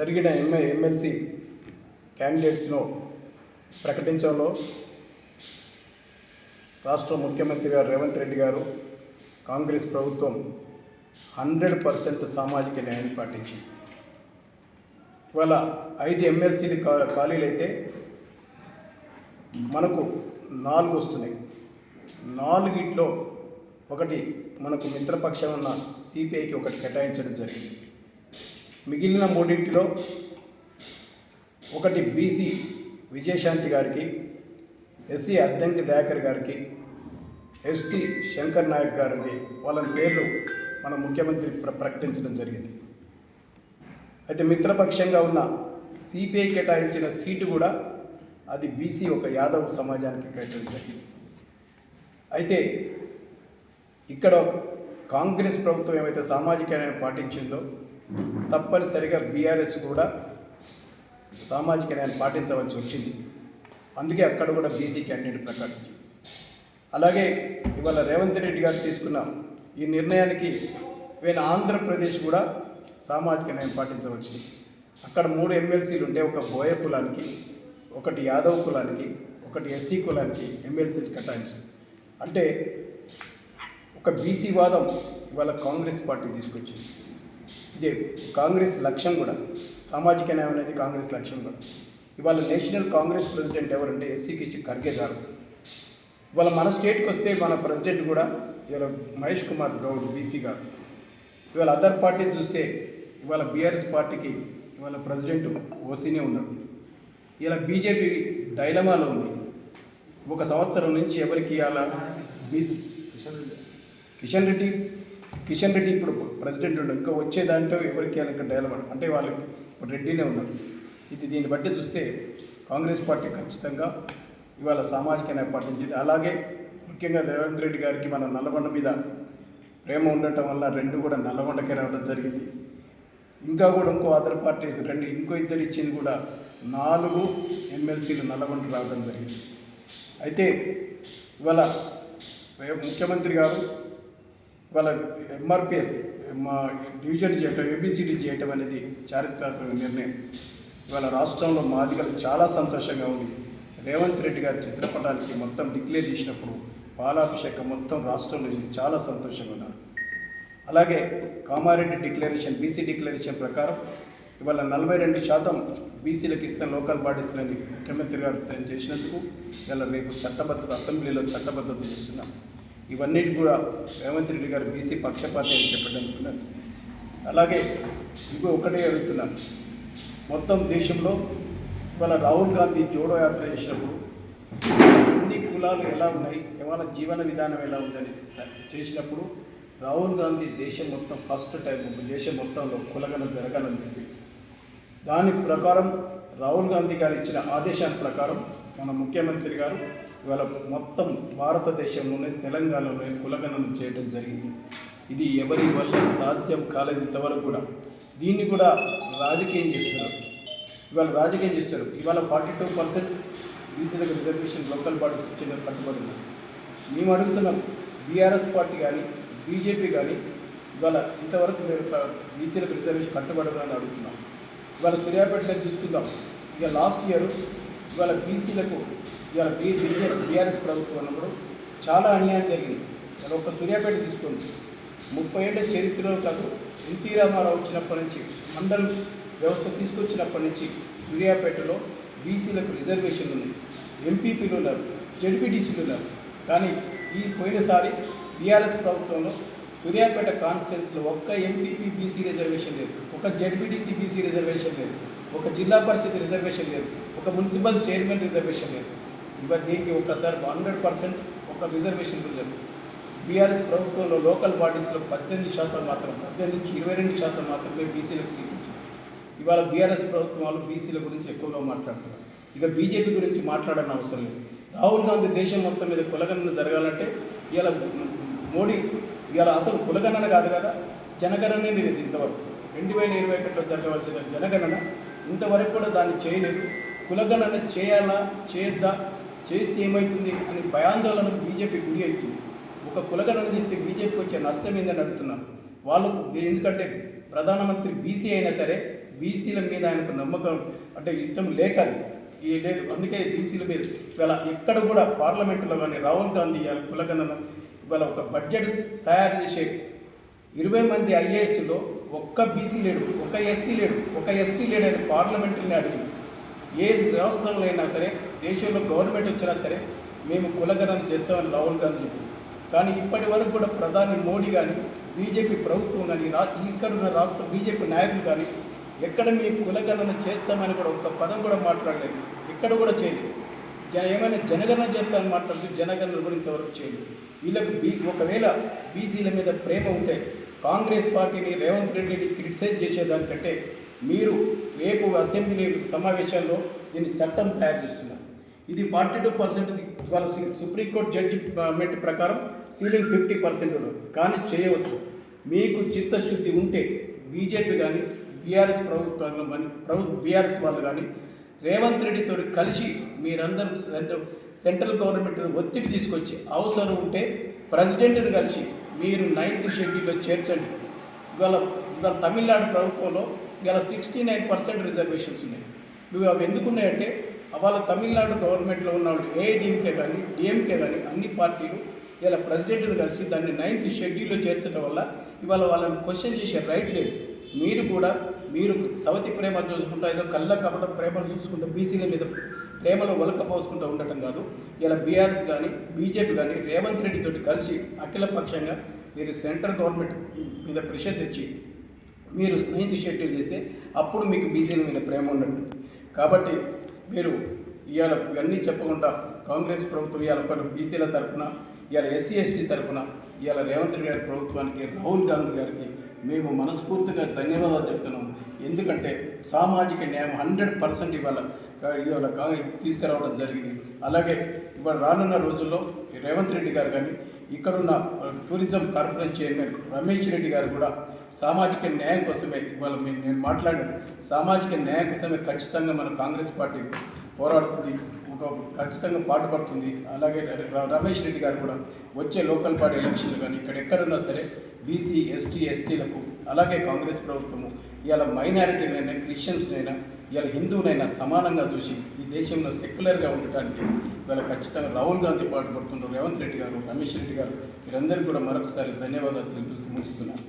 జరిగిన MA MLC క్యాండిడేట్స్ను ప్రకటించడంలో రాష్ట్ర ముఖ్యమంత్రి గారు రేవంత్ రెడ్డి గారు కాంగ్రెస్ ప్రభుత్వం హండ్రెడ్ పర్సెంట్ సామాజిక న్యాయాన్ని పాటించింది. ఇవాళ ఐదు ఎమ్మెల్సీలు కా ఖాళీలు అయితే మనకు నాలుగు వస్తున్నాయి. నాలుగిట్లో ఒకటి మనకు మిత్రపక్షం ఉన్న సిపిఐకి ఒకటి కేటాయించడం జరిగింది. మిగిలిన మూడింటిలో ఒకటి బీసీ విజయశాంతి గారికి ఎస్సీ అద్దంకి దయాకర్ గారికి ఎస్టీ శంకర్ నాయక్ గారికి వాళ్ళ పేర్లు మన ముఖ్యమంత్రి ప్ర ప్రకటించడం జరిగింది. అయితే మిత్రపక్షంగా ఉన్న సిపిఐ కేటాయించిన సీటు కూడా అది బీసీ ఒక యాదవ్ సమాజానికి కేటాయించడం జరిగింది. అయితే ఇక్కడ కాంగ్రెస్ ప్రభుత్వం ఏమైతే సామాజిక న్యాయం పాటించిందో తప్పనిసరిగా బీఆర్ఎస్ కూడా సామాజిక న్యాయం పాటించవలసి వచ్చింది. అందుకే అక్కడ కూడా బీసీ క్యాండిడేట్ ప్రకటించింది. అలాగే ఇవాళ రేవంత్ రెడ్డి గారు తీసుకున్న ఈ నిర్ణయానికి ఈవెన్ ఆంధ్రప్రదేశ్ కూడా సామాజిక న్యాయం పాటించవచ్చింది అక్కడ మూడు ఎమ్మెల్సీలు ఉంటే ఒక బోయ కులానికి ఒకటి యాదవ్ కులానికి ఒకటి ఎస్సీ కులానికి ఎమ్మెల్సీలు కేటాయించారు అంటే ఒక బీసీ వాదం ఇవాళ కాంగ్రెస్ పార్టీ తీసుకొచ్చింది. ఇదే కాంగ్రెస్ లక్ష్యం కూడా సామాజిక న్యాయం అనేది కాంగ్రెస్ లక్ష్యం కూడా. ఇవాళ నేషనల్ కాంగ్రెస్ ప్రెసిడెంట్ ఎవరంటే ఎస్సీకి ఇచ్చి ఖర్గే గారు. ఇవాళ మన స్టేట్కి వస్తే మన ప్రెసిడెంట్ కూడా ఇవాళ మహేష్ కుమార్ గౌడ్ బీసీ గారు. ఇవాళ అదర్ పార్టీ చూస్తే ఇవాళ బీఆర్ఎస్ పార్టీకి ఇవాళ ప్రెసిడెంట్ ఓసీనే ఉన్నాడు. ఇలా బీజేపీ డైలమాలో ఉంది. ఒక సంవత్సరం నుంచి ఎవరికి ఇవాళ బీసీ. కిషన్ రెడ్డి. కిషన్ రెడ్డి కిషన్ రెడ్డి ఇప్పుడు ప్రెసిడెంట్ ఉండడు ఇంకా వచ్చే దాంట్లో ఎవరికి వెళ్ళక ఇంకా అంటే వాళ్ళకి ఇప్పుడు రెడ్డినే ఉన్నారు ఇది దీన్ని బట్టి చూస్తే కాంగ్రెస్ పార్టీ ఖచ్చితంగా ఇవాళ సామాజిక న్యాయం పాటించింది. అలాగే ముఖ్యంగా రేవంత్ రెడ్డి గారికి మన నల్లగొండ మీద ప్రేమ ఉండటం వల్ల రెండు కూడా నల్లగొండకే రావడం జరిగింది. ఇంకా కూడా ఇంకో అదర్ పార్టీస్ రెండు ఇంకో ఇద్దరు ఇచ్చింది కూడా నాలుగు ఎమ్మెల్సీలు నల్లగొండ రావడం జరిగింది. అయితే ఇవాళ ముఖ్యమంత్రి గారు ఇవాళ ఎంఆర్పిఎస్ మా డివిజన్ చేయటం ఏబిసిడి చేయటం అనేది చారిత్రాత్మక నిర్ణయం. ఇవాళ రాష్ట్రంలో మాదిగలు చాలా సంతోషంగా ఉంది. రేవంత్ రెడ్డి గారి చిత్రపటానికి మొత్తం డిక్లేర్ చేసినప్పుడు పాలాభిషేకం మొత్తం రాష్ట్రంలో చాలా సంతోషంగా ఉన్నారు. అలాగే కామారెడ్డి డిక్లరేషన్ బీసీ డిక్లరేషన్ ప్రకారం ఇవాళ నలభై రెండు శాతం బీసీలకు ఇస్తున్న లోకల్ బాడీస్లని ముఖ్యమంత్రి గారు చేసినందుకు ఇవాళ రేపు చట్టబద్ధత అసెంబ్లీలో చట్టబద్ధత చేస్తున్నాం ఇవన్నిటి కూడా రేవంత్ రెడ్డి గారు బీసీ పక్షపాతి అని చెప్పడానికి అలాగే ఇవి ఒకటే అడుగుతున్నాను మొత్తం దేశంలో ఇవాళ రాహుల్ గాంధీ జోడో యాత్ర చేసినప్పుడు అన్ని కులాలు ఎలా ఉన్నాయి ఇవాళ జీవన విధానం ఎలా ఉందని చేసినప్పుడు రాహుల్ గాంధీ దేశం మొత్తం ఫస్ట్ టైం దేశం మొత్తంలో కులగన జరగాలని చెప్పి. దాని ప్రకారం రాహుల్ గాంధీ గారు ఇచ్చిన ఆదేశాల ప్రకారం మన ముఖ్యమంత్రి గారు ఇవాళ మొత్తం భారతదేశంలోనే తెలంగాణలోనే కులగణన చేయడం జరిగింది. ఇది ఎవరి వల్ల సాధ్యం కాలేదు ఇంతవరకు కూడా. దీన్ని కూడా రాజకీయం చేస్తున్నారు. ఇవాళ రాజకీయం చేస్తారు ఇవాళ ఫార్టీ టూ పర్సెంట్ బీసీలకు రిజర్వేషన్ లోకల్ బాడీస్ ఇచ్చిన కట్టుబడి ఉంది మేము అడుగుతున్నాం బీఆర్ఎస్ పార్టీ కానీ బీజేపీ కానీ ఇవాళ ఇంతవరకు మీరు బీసీలకు రిజర్వేషన్ కట్టుబడదని అడుగుతున్నాం. ఇవాళ సూర్యాపేటలో తీసుకుందాం ఇక లాస్ట్ ఇయర్ ఇవాళ బీసీలకు ఇవాళ బీ బీజేపీ బీఆర్ఎస్ ప్రభుత్వం ఉన్నప్పుడు చాలా అన్యాయం జరిగింది. ఇవాళ ఒక సూర్యాపేట తీసుకుంది ముప్పై ఏళ్ళ చరిత్రలో కాదు ఎన్టీ రామారావు వచ్చినప్పటి నుంచి మండల్ వ్యవస్థ తీసుకొచ్చినప్పటి నుంచి సూర్యాపేటలో బీసీలకు రిజర్వేషన్ ఉంది ఎంపీపీలు ఉన్నారు జడ్పీటీసీలు ఉన్నారు. కానీ ఈ పోయినసారి బీఆర్ఎస్ ప్రభుత్వంలో సూర్యాపేట కాన్స్టిట్యున్సీలో ఒక్క ఎంపీపీ బీసీ రిజర్వేషన్ లేదు. ఒక జడ్పీటీసీ బీసీ రిజర్వేషన్ లేదు. ఒక జిల్లా పరిషత్ రిజర్వేషన్ లేదు. ఒక మున్సిపల్ చైర్మన్ రిజర్వేషన్ లేదు. ఇవన్నీ దీనికి హండ్రెడ్ పర్సెంట్ ఒక రిజర్వేషన్ రిజర్వ్ బీఆర్ఎస్ ప్రభుత్వంలో లోకల్ బాడీస్లో పద్దెనిమిది శాతం మాత్రం పద్దెనిమిది నుంచి ఇరవై రెండు శాతం మాత్రమే బీసీలకు సీట్ ఇవాళ బీఆర్ఎస్ ప్రభుత్వం వాళ్ళు బీసీల గురించి ఎక్కువగా మాట్లాడుతున్నారు. ఇక బీజేపీ గురించి మాట్లాడని అవసరం లేదు. రాహుల్ గాంధీ దేశం మొత్తం మీద కులగణన జరగాలంటే ఇవాళ మోడీ ఇవాళ అసలు కులగణన కాదు కదా? జనగణనే లేదు ఇంతవరకు. రెండు వేల ఇరవై ఒకటిలో జరగవలసిన జనగణన ఇంతవరకు కూడా దాన్ని చేయలేదు. కులగణన చేయాలా? చేయొద్దా చేస్తే ఏమవుతుంది అని భయాందోళనకు బీజేపీ గురి అవుతుంది. ఒక కులగణన చేస్తే బీజేపీకి వచ్చే నష్టం ఏందని అడుగుతున్నాను. వాళ్ళు ఎందుకంటే ప్రధానమంత్రి బీసీ అయినా సరే బీసీల మీద ఆయనకు నమ్మకం అంటే ఇష్టం లేక ఈ లేదు అందుకే బీసీల మీద ఇవాళ ఎక్కడ కూడా పార్లమెంటులో కానీ రాహుల్ గాంధీ ఇవాళ కులగణన ఇవాళ ఒక బడ్జెట్ తయారు చేసే ఇరవై మంది ఐఏఎస్లో ఒక్క బీసీ లేడు ఒక ఎస్సీ లేడు ఒక ఎస్టీ లేడు అని పార్లమెంటుని అడిగింది. ఏ రాష్ట్రంలో అయినా సరే దేశంలో గవర్నమెంట్ వచ్చినా సరే మేము కులగణన చేస్తామని రాహుల్ గాంధీ చెప్పింది కానీ ఇప్పటి వరకు కూడా ప్రధాని మోడీ కానీ బీజేపీ ప్రభుత్వం కానీ రా ఇక్కడ ఉన్న రాష్ట్ర బీజేపీ నాయకులు కానీ ఎక్కడ మీ కులగణన చేస్తామని కూడా ఒక్క పదం కూడా మాట్లాడలేదు. ఎక్కడ కూడా చేయలేదు. జ- ఏమైనా జనగణన చేస్తామని మాట్లాడుతూ జనగణన కూడా ఇంతవరకు చేయలేదు. వీళ్ళకు బీ ఒకవేళ బీసీల మీద ప్రేమ ఉంటే కాంగ్రెస్ పార్టీని రేవంత్ రెడ్డిని క్రిటిసైజ్ చేసేదానికంటే మీరు రేపు అసెంబ్లీ సమావేశాల్లో దీన్ని చట్టం తయారు చేస్తున్నారు. ఇది ఫార్టీ టూ పర్సెంట్ వాళ్ళ సుప్రీంకోర్టు జడ్జిమెంట్ ప్రకారం సీలింగ్ ఫిఫ్టీ పర్సెంట్ కానీ చేయవచ్చు. మీకు చిత్తశుద్ధి ఉంటే బీజేపీ కానీ బీఆర్ఎస్ ప్రభుత్వాలు కానీ ప్రభు బీఆర్ఎస్ వాళ్ళు కానీ రేవంత్ రెడ్డితో కలిసి మీరందరూ సెంట్రల్ సెంట్రల్ గవర్నమెంట్ ఒత్తిడి తీసుకొచ్చి అవసరం ఉంటే ప్రెసిడెంట్ని కలిసి మీరు నైన్త్ షెడ్యూల్లో చేర్చండి. ఇవాళ ఇవాళ తమిళనాడు ప్రభుత్వంలో ఇవాళ సిక్స్టీ నైన్ పర్సెంట్ రిజర్వేషన్స్ ఉన్నాయి. నువ్వు అవి ఎందుకున్నాయంటే వాళ్ళ తమిళనాడు గవర్నమెంట్లో ఉన్న వాళ్ళు ఏఐడిఎంకే కానీ డిఎంకే కానీ అన్ని పార్టీలు ఇలా ప్రెసిడెంట్ని కలిసి దాన్ని నైన్త్ షెడ్యూల్లో చేర్చడం వల్ల ఇవాళ వాళ్ళని క్వశ్చన్ చేసే రైట్ లేదు. మీరు కూడా మీరు సవతి ప్రేమ చూసుకుంటా ఏదో కళ్ళ కపట ప్రేమను చూసుకుంటూ బీసీల మీద ప్రేమలో ఒలకపోసుకుంటూ ఉండటం కాదు. ఇలా బీఆర్ఎస్ కానీ బీజేపీ కానీ రేవంత్ రెడ్డితో కలిసి అఖిల పక్షంగా మీరు సెంట్రల్ గవర్నమెంట్ మీద ప్రెషర్ తెచ్చి మీరు నైన్త్ షెడ్యూల్ చేస్తే అప్పుడు మీకు బీసీల మీద ప్రేమ ఉన్నట్టు కాబట్టి మీరు ఇవాళ ఇవన్నీ చెప్పకుండా కాంగ్రెస్ ప్రభుత్వం ఇవాళ ఒక బీసీల తరఫున ఇవాళ ఎస్సీ ఎస్టీ తరఫున ఇవాళ రేవంత్ రెడ్డి గారి ప్రభుత్వానికి రాహుల్ గాంధీ గారికి మేము మనస్ఫూర్తిగా ధన్యవాదాలు చెప్తున్నాము ఎందుకంటే సామాజిక న్యాయం హండ్రెడ్ పర్సెంట్ ఇవాళ ఇవాళ తీసుకురావడం జరిగింది. అలాగే ఇవాళ రానున్న రోజుల్లో రేవంత్ రెడ్డి గారు కానీ ఇక్కడున్న tourism corporation chairman Ramesh Reddy గారు కూడా సామాజిక న్యాయం కోసమే ఇవాళ నేను మాట్లాడాను. సామాజిక న్యాయం కోసమే ఖచ్చితంగా మన కాంగ్రెస్ పార్టీ పోరాడుతుంది. ఒక ఖచ్చితంగా పాటుపడుతుంది. అలాగే రమేష్ రెడ్డి గారు కూడా వచ్చే లోకల్ పార్టీ ఎలక్షన్లు కానీ ఇక్కడ ఎక్కడున్నా సరే బీసీ ఎస్టీ ఎస్టీలకు అలాగే కాంగ్రెస్ ప్రభుత్వము ఇవాళ మైనారిటీనైనా క్రిస్టియన్స్నైనా ఇవాళ హిందువునైనా సమానంగా చూసి ఈ దేశంలో సెక్యులర్గా ఉండటానికి ఇవాళ ఖచ్చితంగా రాహుల్ గాంధీ పాటుపడుతున్నారు రేవంత్ రెడ్డి గారు రమేష్ రెడ్డి గారు వీరందరికీ కూడా మరొకసారి ధన్యవాదాలు తెలుపుతూ ముగిస్తున్నాను.